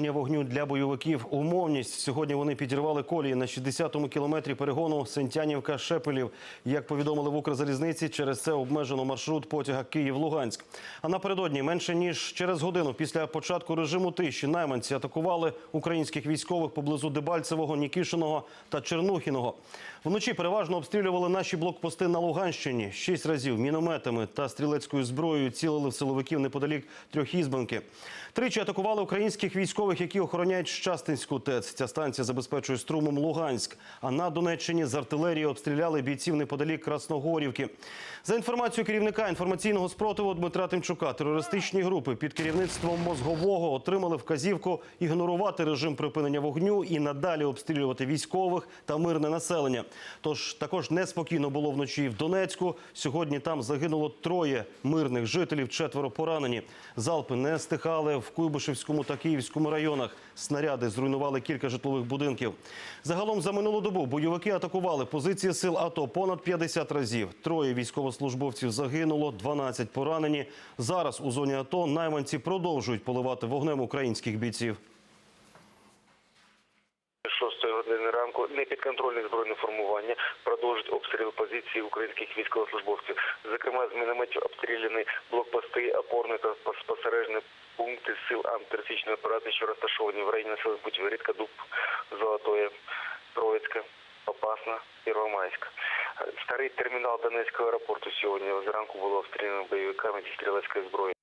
вогню для бойовиків. Умовність сьогодні вони підірвали колії на 60-му кілометрі перегону Сентянівка Шепелів. Як повідомили в Укрзалізниці, через це обмежено маршрут потяга Київ-Луганськ. А напередодні менше ніж через годину після початку режиму тиші найманці атакували українських військових поблизу Дебальцевого, Нікішиного та Чернухіного. Вночі переважно обстрілювали наші блокпости на Луганщині. Шість разів мінометами та стрілецькою зброєю цілили в силовиків неподалік Трьохізбанки. Тричі атакували українських військових, які охороняють Щастинську ТЕЦ. Ця станція забезпечує струмом Луганськ. А на Донеччині з артилерії обстріляли бійців неподалік Красногорівки. За інформацією керівника інформаційного спротиву Дмитра Тимчука, терористичні групи під керівництвом мозгового отримали вказівку ігнорувати режим припинення вогню і надалі обстрілювати військових та мирне населення. Тож також неспокійно було вночі в Донецьку. Сьогодні там загинуло троє мирних жителів, четверо поранені. Залпи не стихали в Куйбишевському та Київському районах. Снаряди зруйнували кілька житлових будинків. Загалом за минулу добу бойовики атакували позиції сил АТО понад 50 разів. Троє військовослужбовців загинуло, 12 поранені. Зараз у зоні АТО найманці продовжують поливати вогнем українських бійців. 6 години ранку непідконтрольне збройне формування продовжить обстріл позиції українських військовослужбовців. Зокрема, з мінометів обстріляні блокпости, опорні та спостережні пункти сил антитерористичної операції, що розташовані в районі населених путів Рідка, Дуб, Золотоє, Троїцьке, Попасна, Первомайська. Старий термінал Донецького аеропорту сьогодні зранку було обстріляно бойовиками зі стрілецької зброї.